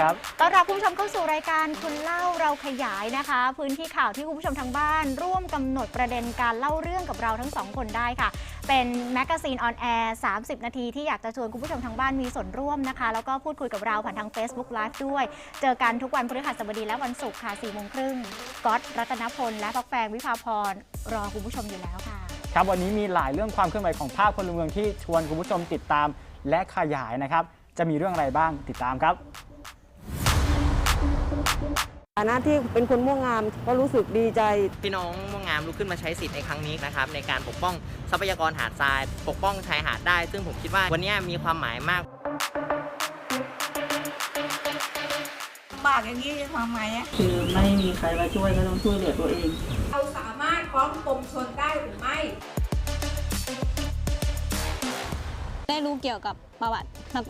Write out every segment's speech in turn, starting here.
ครับต้อนรับคุณผู้ชมเข้าสู่รายการคุณเล่าเราขยายนะคะ พื้นที่ข่าวที่คุณผู้ชมทางบ้าน ร่วมกำหนดประเด็นการเล่าเรื่องกับเราทั้งสองคนได้ค่ะ เป็นแมกกาซีนออนแอร์30 นาทีที่อยากจะชวนคุณผู้ชมทางบ้านมีส่วนร่วมนะคะ แล้วก็พูดคุยกับเราผ่านทาง Facebook Live ด้วย เจอกันทุกวันพฤหัสบดีและวันศุกร์ค่ะ4โมงครึ่งก๊อตรัตนพล และพักแฟงวิภาพรรอคุณผู้ชมอยู่แล้วค่ะ ครับวันนี้มีหลายเรื่องความเคลื่อนไหวของภาคพลเมืองที่ชวนคุณผู้ชมติดตามและขยายนะครับจะมีเรื่องอะไรบ้างติดตามครับ ฐานะที่เป็นคนม่วงงามก็รู้สึกดีใจ พี่น้องม่วงงามลุกขึ้นมาใช้สิทธิ์ในครั้งนี้นะครับในการปกป้องทรัพยากรหาดทราย ปกป้องชายหาดได้ ซึ่งผมคิดว่าวันนี้มีความหมายมากบากอย่างนี้จะทำไงอะคือไม่มีใครมาช่วยก็ต้องช่วยเหลือตัวเอง เราสามารถฟ้องกรมชนได้หรือไม่ ได้รู้เกี่ยวกับประวัติ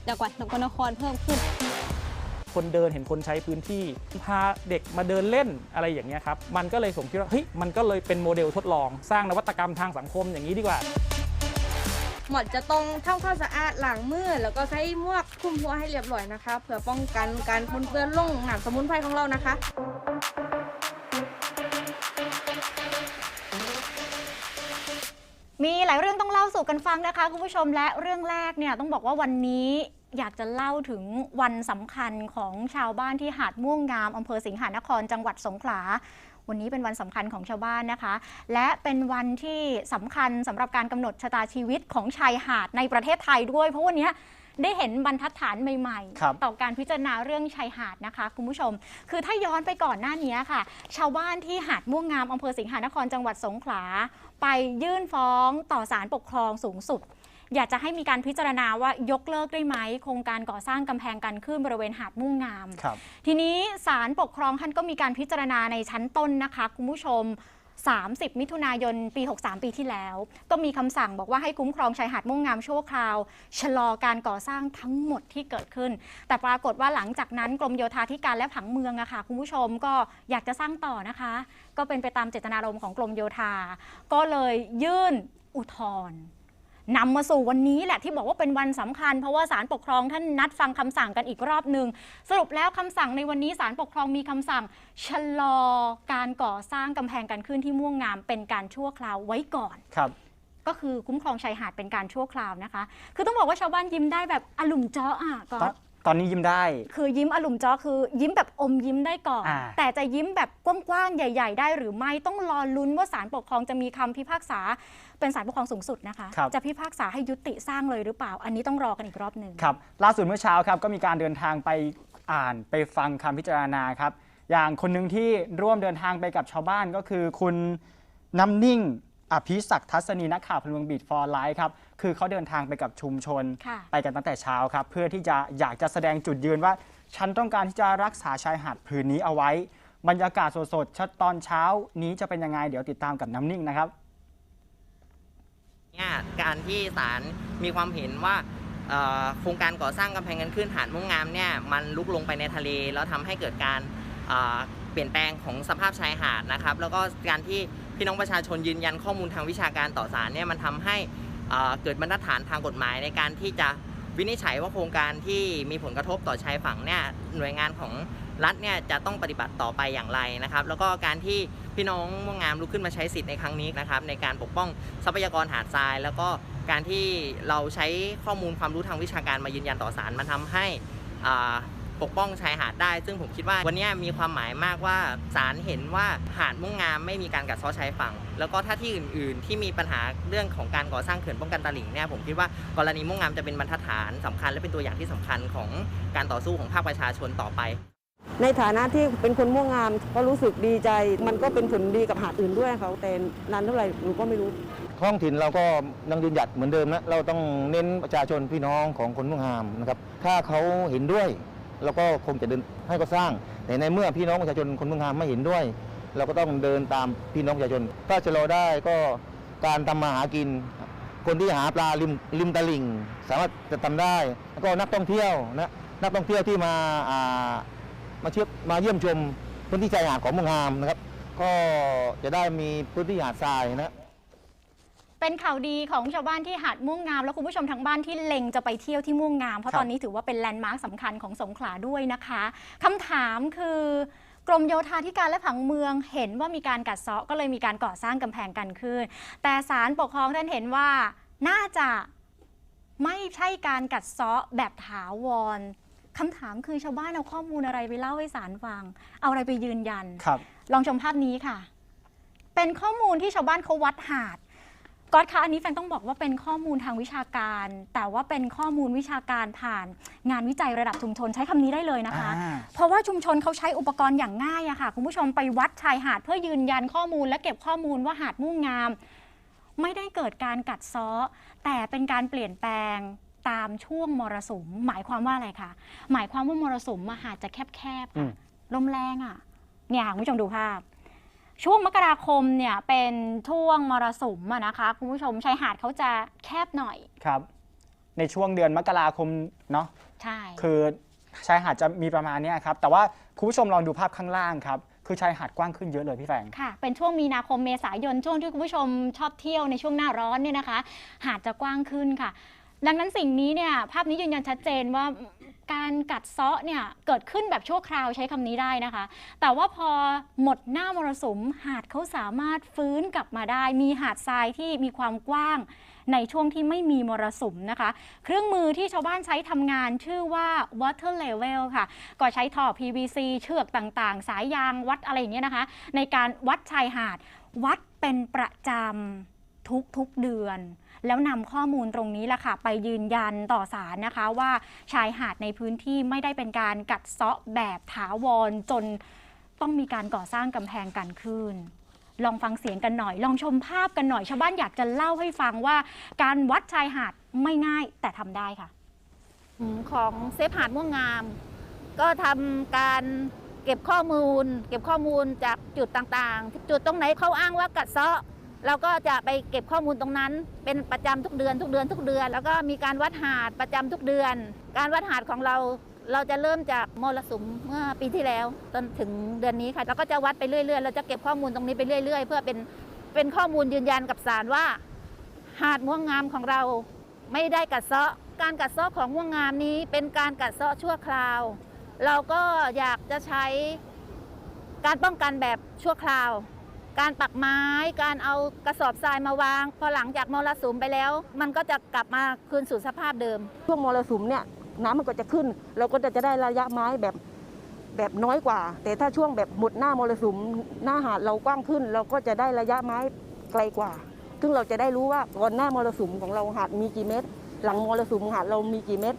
จังหวัดสกลนครเพิ่มขึ้น คนเดินเห็นคนใช้พื้นที่พาเด็กมาเดินเล่นอะไรอย่างเงี้ยครับมันก็เลยผมคิดว่าเฮ้ยมันก็เลยเป็นโมเดลทดลอง สร้างนวัตกรรมทางสังคมอย่างนี้ดีกว่า หมดจะต้องทำความสะอาดหลังมือแล้วก็ใช้หมวกคลุมหัวให้เรียบร้อยนะคะเพื่อป้องกันการปนเปื้อนลงหนังสมุนไพรของเรานะคะ มีหลายเรื่องต้องเล่าสู่กันฟังนะคะคุณผู้ชมและเรื่องแรกเนี่ยต้องบอกว่าวันนี้ อยากจะเล่าถึงวันสำคัญของชาวบ้านที่หาดม่วงงามอำเภอสิงหานครจังหวัดสงขลา วันนี้เป็นวันสำคัญของชาวบ้านนะคะ และเป็นวันที่สำคัญสำหรับการกำหนดชะตาชีวิตของชายหาดในประเทศไทยด้วย เพราะวันเนี้ยได้เห็นบรรทัดฐานใหม่ครับๆต่อการพิจารณาเรื่องชายหาดนะคะ คุณผู้ชม คือถ้าย้อนไปก่อนหน้านี้ค่ะ ชาวบ้านที่หาดม่วงงามอำเภอสิงหานครจังหวัดสงขลา ไปยื่นฟ้องต่อศาลปกครองสูงสุด อยากจะให้มีการพิจารณาว่ายกเลิกได้ไหมโครงการก่อสร้างกำแพงกันขึ้นบริเวณหาดม่วงงามครับทีนี้ศาลปกครองท่านก็มีการพิจารณาในชั้นต้นนะคะ คุณผู้ชม 30 มิถุนายน ปี 63 ปีที่แล้ว ก็มีคำสั่งบอกว่าให้คุ้มครองชายหาดม่วงงามชั่วคราว ชะลอการก่อสร้างทั้งหมดที่เกิดขึ้น แต่ปรากฏว่าหลังจากนั้นกรมโยธาธิการและผังเมืองอะค่ะคุณผู้ชมก็อยากจะสร้างต่อนะคะ ก็เป็นไปตามเจตนารมณ์ของกรมโยธา ก็เลยยื่นอุทธรณ์ นำมาสู่วันนี้แหละที่บอกว่าเป็นวันสำคัญ เพราะว่าศาลปกครองท่านนัดฟังคำสั่งกันอีกรอบหนึ่งสรุปแล้วคำสั่งในวันนี้ศาลปกครองมีคำสั่งชะลอการก่อสร้างกำแพงกันขึ้นที่ม่วงงามเป็นการชั่วคราวไว้ก่อนครับก็คือคุ้มครองชายหาดเป็นการชั่วคราวนะคะ คือต้องบอกว่าชาวบ้านยิ้มได้แบบอลุ่มเจาะอะก็ ตอนตอนนี้ยิ้มได้ คือยิ้มอลุ่มเจาะคือยิ้มแบบอมยิ้มได้ก่อน อ่า แต่จะยิ้มแบบกว้างๆใหญ่ ๆ ได้หรือไม่ต้องรอลุ้นว่าศาลปกครองจะมีคำพิพากษาเป็นศาลปกครองสูงสุดนะคะ ครับ จะพิพากษาให้ยุติสร้างเลยหรือเปล่า อันนี้ต้องรอกันอีกรอบหนึ่ง ครับล่าสุดเมื่อเช้าครับก็มีการเดินทางไปอ่านไปฟังคำพิจารณาครับ อย่างคนหนึ่งที่ร่วมเดินทางไปกับชาวบ้านก็คือคุณน้ำนิ่ง อภิศักดิ์ทัศนีนักข่าวพลเมืองบีดฟอร์ไลท์ครับ คือเขาเดินทางไปกับชุมชนค่ะไปกันตั้งแต่เช้าครับ เพื่อที่จะอยากจะแสดงจุดยืนว่า ฉันต้องการที่จะรักษาชายหาดผืนนี้เอาไว้ บรรยากาศสดๆชัดตอนเช้านี้จะเป็นยังไง เดี๋ยวติดตามกับน้ำนิ่งนะครับเนี่ยการที่ศาลมีความเห็นว่าเอ่อโครงการก่อสร้างกำแพงกันขึ้นหาดม่วงงามเนี่ยมันลุกลงไปในทะเล แล้วทำให้เกิดการเอ่อเปลี่ยนแปลงของสภาพชายหาดนะครับ แล้วก็การที่ พี่น้องประชาชนยืนยันข้อมูลทางวิชาการต่อศาลเนี่ยมันทำให้เกิดบรรทัดฐานทางกฎหมายในการที่จะวินิจฉัยว่าโครงการที่มีผลกระทบต่อชายฝั่งเนี่ยหน่วยงานของรัฐเนี่ยจะต้องปฏิบัติต่อไปอย่างไรนะครับ แล้วก็การที่พี่น้องม่วงงามลุกขึ้นมาใช้สิทธิ์ในครั้งนี้นะครับ ในการปกป้องทรัพยากรหาดทราย แล้วก็การที่เราใช้ข้อมูลความรู้ทางวิชาการมายืนยันต่อศาลมันทำให้ ปกป้องชายหาดได้ ซึ่งผมคิดว่าวันนี้มีความหมายมากว่าศาลเห็นว่าหาดม่วงงามไม่มีการกัดเซาะชายฝั่ง แล้วก็ถ้าที่อื่น ๆ ที่มีปัญหาเรื่องของการก่อสร้างเขื่อนป้องกันตลิ่งเนี่ยผมคิดว่ากรณีม่วงงามจะเป็นบรรทัดฐานสำคัญและเป็นตัวอย่างที่สำคัญของการต่อสู้ของภาคประชาชนต่อไปในฐานะที่เป็นคนม่วงงามก็รู้สึกดีใจ มันก็เป็นผลดีกับหาดอื่นด้วยเขาแต่นานเท่าไหร่หนูก็ไม่รู้ ท้องถิ่นเราก็ยังยืนหยัดเหมือนเดิมนะเราต้องเน้นประชาชนพี่น้องของคนมุ่งงามนะครับถ้าเขาเห็นด้วย เราก็คงจะเดินให้เขาสร้างแต่ในเมื่อพี่น้องประชาชนคนเมุ่งงามไม่เห็นด้วย เราก็ต้องเดินตามพี่น้องประชาชน ถ้าจะรอได้ก็การทำมาหากิน คนที่หาปลาริมริมตลิ่ง สามารถจะทำได้แล้วก็นักท่องเที่ยวนะนักท่องเที่ยวที่มาอ่ามาเชื่อมาเยี่ยมชมพื้นที่ชายหาดของเมุ่งงามนะครับก็จะได้มีพื้นที่หาดทรายนะ เป็นข่าวดีของชาวบ้านที่หาดม่วงงาม และคุณผู้ชมทางบ้านที่เล็งจะไปเที่ยวที่ม่วงงาม เพราะครับตอนนี้ถือว่าเป็นแลนด์มาร์คสำคัญของสงขลาด้วยนะคะคำถามคือกรมโยธาธิการและผังเมืองเห็นว่ามีการกัดเซาะก็เลยมีการก่อสร้างกำแพงกันขึ้น แต่ศาลปกครองท่านเห็นว่าน่าจะไม่ใช่การกัดเซาะแบบถาวรคำถามคือชาวบ้านเอาข้อมูลอะไรไปเล่าให้ศาลฟัง เอาอะไรไปยืนยันครับลองชมภาพนี้ค่ะ เป็นข้อมูลที่ชาวบ้านเขาวัดหาด ก๊อตคะอันนี้แฟนต้องบอกว่าเป็นข้อมูลทางวิชาการ แต่ว่าเป็นข้อมูลวิชาการผ่าน งานวิจัยระดับชุมชนใช้คำนี้ได้เลยนะคะอ่าเพราะว่าชุมชนเขาใช้อุปกรณ์อย่างง่ายอะค่ะ คุณผู้ชมไปวัดชายหาดเพื่อยืนยันข้อมูล และเก็บข้อมูลว่าหาดมุ่งงาม ไม่ได้เกิดการกัดเซาะแต่เป็นการเปลี่ยนแปลงตามช่วงมรสุม หมายความว่าอะไรคะหมายความว่ามรสุมมาหาดจะแคบๆอืค่ะมลมแรงอะเนี่ยค่ะคุณผู้ชมดูภาพ ช่วงมกราคมเนี่ยเป็นช่วงมรสุมอะนะคะคุณผู้ชมชายหาดเขาจะแคบหน่อยครับ ในช่วงเดือนมกราคมเนาะใช่คือชายหาดจะมีประมาณเนี้ยครับ แต่ว่าคุณผู้ชมลองดูภาพข้างล่างครับคือชายหาดกว้างขึ้นเยอะเลยพี่แฟงค่ะ เป็นช่วงมีนาคมเมษายนช่วงที่คุณผู้ชมชอบเที่ยวในช่วงหน้าร้อนเนี่ยนะคะ หาดจะกว้างขึ้นค่ะ ดังนั้นสิ่งนี้เนี่ยภาพนี้ยืนยันชัดเจนว่าการกัดเซาะเนี่ยเกิดขึ้นแบบชั่วคราวใช้คำนี้ได้นะคะ แต่ว่าพอหมดหน้ามรสุมหาดเขาสามารถฟื้นกลับมาได้ มีหาดทรายที่มีความกว้างในช่วงที่ไม่มีมรสุมนะคะ เครื่องมือที่ชาวบ้านใช้ทำงานชื่อว่า water level ค่ะ ก็ใช้ท่อ PVC เชือกต่างๆ สายยางวัดอะไรอย่างเงี้ยนะคะ ในการวัดชายหาดวัดเป็นประจำทุกๆเดือน แล้วนำข้อมูลตรงนี้แหละค่ะ ไปยืนยันต่อศาลนะคะว่าชายหาดในพื้นที่ไม่ได้เป็นการกัดเซาะแบบถาวรจนต้องมีการก่อสร้างกำแพงกันขึ้น ลองฟังเสียงกันหน่อย ลองชมภาพกันหน่อย ชาวบ้านอยากจะเล่าให้ฟังว่าการวัดชายหาดไม่ง่ายแต่ทำได้ค่ะ ของเซฟหาดม่วงงาม ก็ทำการเก็บข้อมูล เก็บข้อมูลจากจุดต่างๆ จุดตรงไหนเขาอ้างว่ากัดเซาะ เราก็จะไปเก็บข้อมูลตรงนั้น เป็นประจำทุกเดือนทุกเดือนทุกเดือน แล้วก็มีการวัดหาดประจำทุกเดือน การวัดหาดของเราเราจะเริ่มจากมรสุมเมื่อปีที่แล้วจนถึงเดือนนี้ค่ะเราก็จะวัดไปเรื่อยๆ เราจะเก็บข้อมูลตรงนี้ไปเรื่อย ๆ เพื่อเป็นเป็นข้อมูลยืนยันกับศาลว่า หาดม่วงงามของเราไม่ได้กัดเซาะ การกัดเซาะของม่วงงามนี้เป็นการกัดเซาะชั่วคราว เราก็อยากจะใช้การป้องกันแบบชั่วคราว การปักไม้ การเอากระสอบทรายมาวาง พอหลังจากมรสุมไปแล้ว มันก็จะกลับมาคืนสู่สภาพเดิม ช่วงมรสุมเนี่ยน้ำมันก็จะขึ้น เราก็จะจะได้ระยะไม้แบบแบบน้อยกว่า แต่ถ้าช่วงแบบหมดหน้ามรสุมหน้าหาดเรากว้างขึ้น เราก็จะได้ระยะไม้ไกลกว่า ซึ่งเราจะได้รู้ว่าก่อนหน้ามรสุมของเราหาดมีกี่เมตร หลังมรสุมหาดเรามีกี่เมตร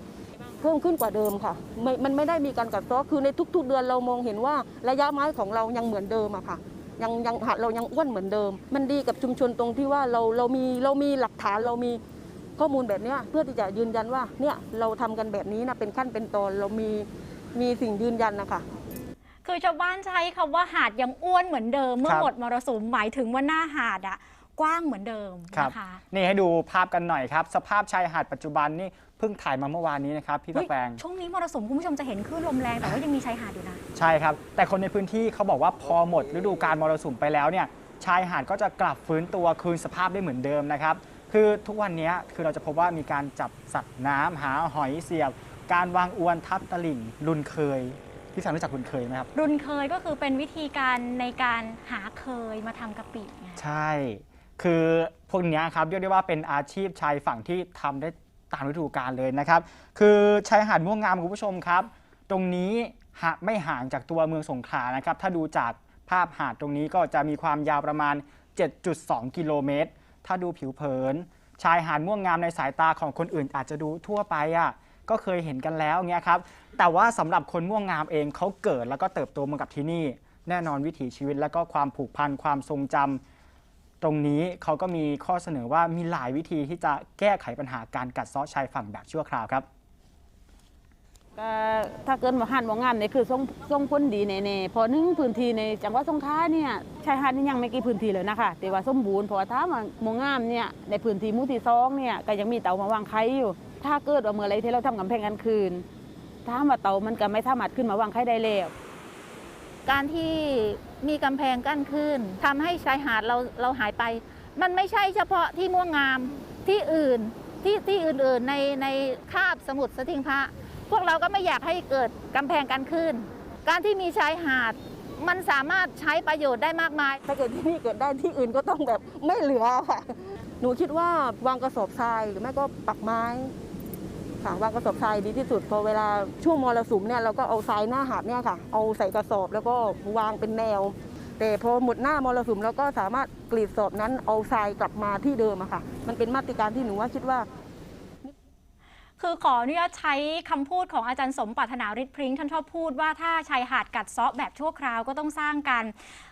เพิ่มขึ้นกว่าเดิมค่ะไม่มันไม่ได้มีการกัดเซาะคือในทุก ๆ เดือนเรามองเห็นว่าระยะไม้ของเรายังเหมือนเดิมอะค่ะ ยังยังหาดเรายังอ้วนเหมือนเดิม มันดีกับชุมชนตรงที่ว่าเราเรามีเรามีหลักฐานเรามีข้อมูลแบบเนี้ยเพื่อที่จะยืนยันว่าเนี่ยเราทำกันแบบนี้นะเป็นขั้นเป็นตอนเรามีมีสิ่งยืนยันนะคะคือชาวบ้านใช้คำว่าหาดยังอ้วนเหมือนเดิมเมื่อครับหมดมรสุมหมายถึงว่าหน้าหาดอะ กว้างเหมือนเดิมครับนะคะ นี่ให้ดูภาพกันหน่อยครับ สภาพชายหาดปัจจุบันนี่เพิ่งถ่ายมาเมื่อวานนี้นะครับพี่เฮ้ยแปงช่วงนี้มรสุมคุณผู้ชมจะเห็นคลื่นลมแรงแต่ว่ายังมีชายหาดอยู่นะ ใช่ครับ แต่คนในพื้นที่เขาบอกว่าพอหมดฤดูการมรสุมไปแล้วเนี่ยชายหาดก็จะกลับฟื้นตัวคืนสภาพได้เหมือนเดิมนะครับ คือทุกวันนี้คือเราจะพบว่ามีการจับสัตว์น้ำหาหอยเสียบ การวางอวนทับตลิ่งลุนเคยพี่แฟงรู้จักลุนเคยไหมครับ รุนเคยก็คือเป็นวิธีการในการหาเคยมาทำกะปิไง ใช่ คือพวกนี้ครับเรียกได้ว่าเป็นอาชีพชายฝั่งที่ทำได้ตามฤดูกาลเลยนะครับ คือชายหาดม่วงงามคุณผู้ชมครับ ตรงนี้หากไม่ห่างจากตัวเมืองสงขลานะครับ ถ้าดูจากภาพหาดตรงนี้ก็จะมีความยาวประมาณ 7.2 กิโลเมตร ถ้าดูผิวเผิน ชายหาดม่วงงามในสายตาของคนอื่นอาจจะดูทั่วไปอะก็เคยเห็นกันแล้วเงี้ยครับ แต่ว่าสำหรับคนม่วงงามเองเขาเกิดแล้วก็เติบโตมากับที่นี่ แน่นอนวิถีชีวิตและก็ความผูกพันความทรงจำ ตรงนี้เขาก็มีข้อเสนอว่ามีหลายวิธีที่จะแก้ไขปัญหาการกัดเซาะชายฝั่งแบบชั่วคราวครับก็ถ้าเกิดว่าหาดมองงามเนี่ยคือส่งส่งผลดีแน่ๆพอหนึ่งพื้นที่ในจังหวัดสงขลาเนี่ยชายหาดนี่ยังไม่กี่พื้นที่เลยนะคะแต่ว่าสมบูรณ์พราะว่าถ้าว่ามองงามเนี่ยในพื้นที่มู่ที่สองเนี่ยก็ยังมีเตามาวางไข่อยู่ ถ้าเกิดว่าเมื่อไรที่เราทำกำแพงกันคืน ถ้าว่าเตามันก็ไม่สามารถขึ้นมาวางไข่ได้แล้ว การที่มีกำแพงกั้นขึ้นทำให้ชายหาดเราเราหายไป มันไม่ใช่เฉพาะที่ม่วงงามที่อื่นที่ที่อื่นๆในในคาบสมุทรสทิงพระ พวกเราก็ไม่อยากให้เกิดกำแพงกันขึ้น การที่มีชายหาดมันสามารถใช้ประโยชน์ได้มากมาย ถ้าเกิดที่นี่เกิดได้ที่อื่นก็ต้องแบบไม่เหลือค่ะ หนูคิดว่าวางกระสอบทรายหรือไม่ก็ปักไม้ ค่ะวางกระสอบทรายดีที่สุดพอเวลาช่วงมรสุมเนี่ยเราก็เอาทรายหน้าหาดเนี่ยค่ะ เอาใส่กระสอบแล้วก็วางเป็นแนว แต่พอหมดหน้ามรสุมเราก็สามารถกรีดสอบนั้นเอาทรายกลับมาที่เดิมอะค่ะ มันเป็นมาตรการที่หนูว่าคิดว่า คือขออนุญาตใช้คำพูดของอาจารย์สมปรารถนาฤทธิ์พริ้งท่านชอบพูดว่าถ้าชายหาดกัดเซาะแบบชั่วคราวก็ต้องสร้างการ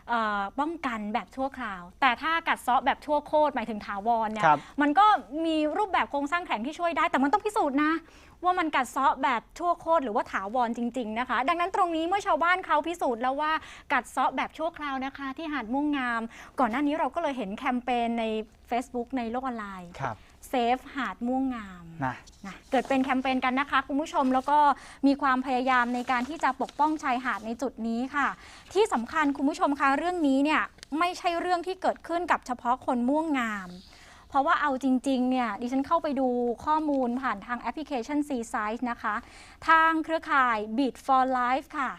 เอ่อป้องกันแบบชั่วคราว แต่ถ้ากัดเซาะแบบชั่วโคตรหมายถึงถาวรเนี่ยครับมันก็มีรูปแบบโครงสร้างแข็งที่ช่วยได้ แต่มันต้องพิสูจน์นะ ว่ามันกัดเซาะแบบชั่วโคตรหรือว่าถาวรจริง ๆนะคะ ดังนั้นตรงนี้เมื่อชาวบ้านเขาพิสูจน์แล้วว่ากัดเซาะแบบชั่วคราวนะคะ ที่หาดม่วงงาม ก่อนหน้านี้เราก็เลยเห็นแคมเปญใน Facebook ในโลกออนไลน์ครับ เซฟหาดม่วงงามนะนะเกิดเป็นแคมเปญกันนะคะ คุณผู้ชมแล้วก็มีความพยายามในการที่จะปกป้องชายหาดในจุดนี้ค่ะ ที่สำคัญคุณผู้ชมคะเรื่องนี้เนี่ยไม่ใช่เรื่องที่เกิดขึ้นกับเฉพาะคนม่วงงาม เพราะว่าเอาจริงๆเนี่ยดิฉันเข้าไปดูข้อมูลผ่านทางแอปพลิเคชัน C Size นะคะ ทางเครือข่าย Beat for Life ค่ะ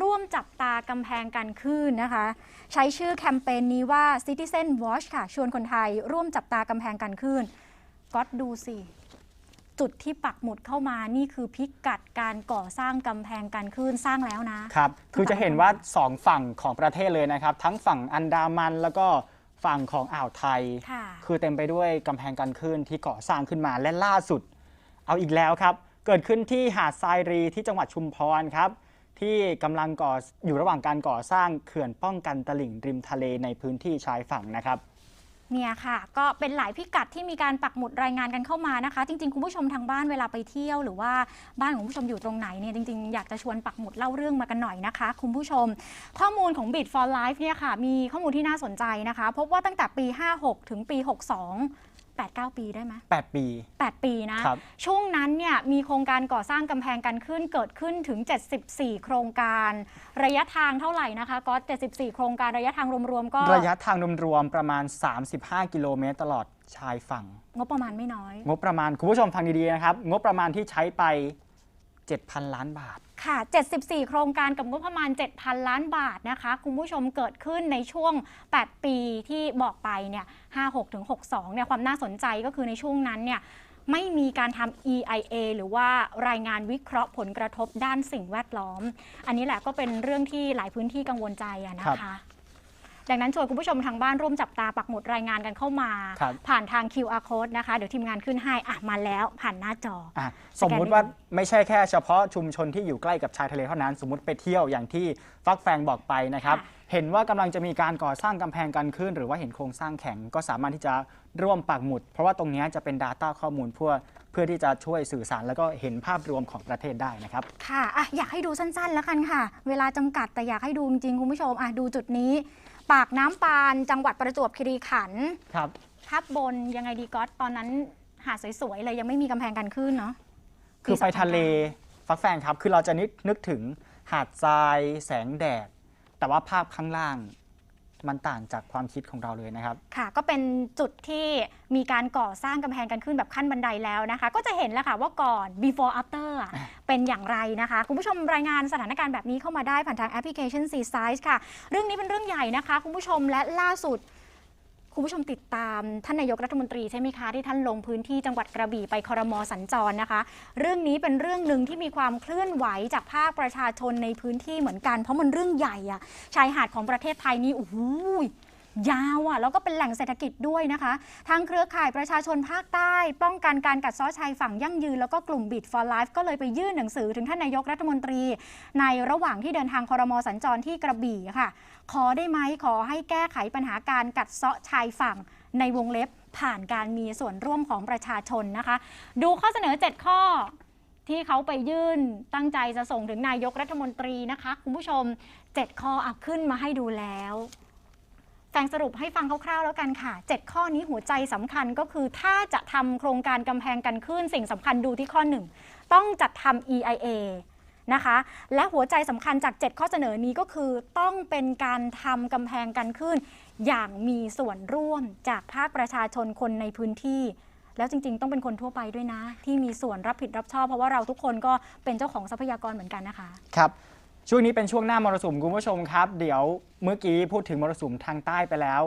ร่วมจับตากำแพงกันคลื่นนะคะ ใช้ชื่อแคมเปญนี้ว่า Citizen Watch ค่ะ ชวนคนไทยร่วมจับตากำแพงกันคลื่น ก็ดูสิ จุดที่ปักหมุดเข้ามานี่คือพิกัดการก่อสร้างกำแพงกันคลื่นสร้างแล้วนะครับ คือจะเห็นว่าสองฝั่งของประเทศเลยนะครับ ทั้งฝั่งอันดามันแล้วก็ฝั่งของอ่าวไทยค่ะคือเต็มไปด้วยกำแพงกันคลื่นที่ก่อสร้างขึ้นมาและล่าสุด เอาอีกแล้วครับ เกิดขึ้นที่หาดทรายรีที่จังหวัดชุมพรครับ ที่กำลังก่ออยู่ระหว่างการก่อสร้างเขื่อนป้องกันตลิ่งริมทะเลในพื้นที่ชายฝั่งนะครับ เนี่ยค่ะ ก็เป็นหลายพิกัดที่มีการปักหมุดรายงานกันเข้ามานะคะ จริง ๆ คุณผู้ชมทางบ้านเวลาไปเที่ยว หรือว่าบ้านของคุณผู้ชมอยู่ตรงไหนเนี่ยจริง ๆ อยากจะชวนปักหมุดเล่าเรื่องมากันหน่อยนะคะ คุณผู้ชม ข้อมูลของ Bit for Life เนี่ยค่ะ มีข้อมูลที่น่าสนใจนะคะ พบว่าตั้งแต่ปี 56 ถึงปี 62 8-9 ปีได้ไหม 8 ปี 8 ปีนะ ครับ ช่วงนั้นเนี่ยมีโครงการก่อสร้างกำแพงกันขึ้นเกิดขึ้นถึง 74 โครงการ ระยะทางเท่าไหร่นะคะก็74 โครงการระยะทางรวมๆก็ระยะทางรวมๆประมาณ 35 กิโลเมตรตลอดชายฝั่ง งบประมาณไม่น้อย งบประมาณคุณผู้ชมฟังดีๆนะครับ งบประมาณที่ใช้ไป 7,000 ล้านบาท ค่ะ 74 โครงการกับงบประมาณ 7,000 ล้านบาทนะคะ คุณผู้ชมเกิดขึ้นในช่วง 8 ปีที่บอกไปเนี่ย 56ถึง62 เนี่ย ความน่าสนใจก็คือในช่วงนั้นเนี่ยไม่มีการทำ EIA หรือว่ารายงานวิเคราะห์ผลกระทบด้านสิ่งแวดล้อม อันนี้แหละก็เป็นเรื่องที่หลายพื้นที่กังวลใจอะนะครัคะบ ดังนั้นชวนคุณผู้ชมทางบ้านร่วมจับตาปักหมุดรายงานกันเข้ามา ครับผ่านทาง QR code นะคะ เดี๋ยวทีมงานขึ้นให้อะมาแล้วผ่านหน้าจออะสมมุติว่าไม่ใช่แค่เฉพาะชุมชนที่อยู่ใกล้กับชายทะเลเท่านั้น สมมติไปเที่ยวอย่างที่ฟักแฟงบอกไปนะครับค่ะเห็นว่ากำลังจะมีการก่อสร้างกำแพงกันขึ้น หรือว่าเห็นโครงสร้างแข็งก็สามารถที่จะร่วมปักหมุด เพราะว่าตรงเนี้ยจะเป็น Data ข้อมูลเพื่อเพื่อที่จะช่วยสื่อสาร แล้วก็เห็นภาพรวมของประเทศได้นะครับ ค่ะอะ อยากให้ดูสั้นๆ แล้วกันค่ะ เวลาจำกัดแต่อยากให้ดูจริงๆ คุณผู้ชมอะดูจุดนี้ ปากน้ำปานจังหวัดประจวบคีรีขันธ์ครับทับบนยังไงดีก๊อตตอนนั้นหาดสวยๆเลยยังไม่มีกำแพงกันขึ้นเนาะคือไปทะเลฟักแฟงครับ คือเราจะนึกนึกถึงหาดทรายแสงแดด แต่ว่าภาพข้างล่าง มันต่างจากความคิดของเราเลยนะครับ ค่ะ ก็เป็นจุดที่มีการก่อสร้างกำแพงกันขึ้นแบบขั้นบันไดแล้วนะคะ ก็จะเห็นแล้วค่ะว่าก่อน before after อะเป็นอย่างไรนะคะ คุณผู้ชมรายงานสถานการณ์แบบนี้เข้ามาได้ผ่านทางแอปพลิเคชัน C Size ค่ะ เรื่องนี้เป็นเรื่องใหญ่นะคะ คุณผู้ชมและล่าสุด คุณผู้ชมติดตามท่านนายกรัฐมนตรีใช่ไหมคะที่ท่านลงพื้นที่จังหวัดกระบี่ไปคอรมอสัญจรนะคะ เรื่องนี้เป็นเรื่องหนึ่งที่มีความเคลื่อนไหวจากภาคประชาชนในพื้นที่เหมือนกัน เพราะมันเรื่องใหญ่อะชายหาดของประเทศไทยนี่โอ้โห ยาวอะแล้วก็เป็นแหล่งเศรษฐกิจด้วยนะคะ ทางเครือข่ายประชาชนภาคใต้ ป้องกันการกัดเซ้อชายฝั่งยั่งยืน แล้วก็กลุ่ม Bit for Life ก็เลยไปยื่นหนังสือถึงท่านนายกรัฐมนตรี ในระหว่างที่เดินทางคอรมอสัญจรที่กระบี่ค่ะ ขอได้ไหมขอให้แก้ไขปัญหาการกัดเซาะชายฝั่งในวงเล็บผ่านการมีส่วนร่วมของประชาชนนะคะ ดูข้อเสนอ 7 ข้อที่เขาไปยื่นตั้งใจจะส่งถึงนายกรัฐมนตรีนะคะ คุณผู้ชม 7 ข้ออัพขึ้นมาให้ดูแล้ว แฟงสรุปให้ฟังคร่าวๆแล้วกันค่ะ 7 ข้อนี้หัวใจสำคัญก็คือถ้าจะทำโครงการกำแพงกันขึ้น สิ่งสำคัญดูที่ข้อ 1 ต้องจัดทำ EIA นะคะ และหัวใจสำคัญจาก 7 ข้อเสนอนี้ก็คือต้องเป็นการทำกำแพงกันขึ้น อย่างมีส่วนร่วมจากภาคประชาชนคนในพื้นที่แล้วจริง ๆ ต้องเป็นคนทั่วไปด้วยนะ ที่มีส่วนรับผิดรับชอบ เพราะว่าเราทุกคนก็เป็นเจ้าของทรัพยากรเหมือนกันนะคะ ครับ ช่วงนี้เป็นช่วงหน้ามรสุมคุณผู้ชมครับ เดี๋ยวเมื่อกี้พูดถึงมรสุมทางใต้ไปแล้ว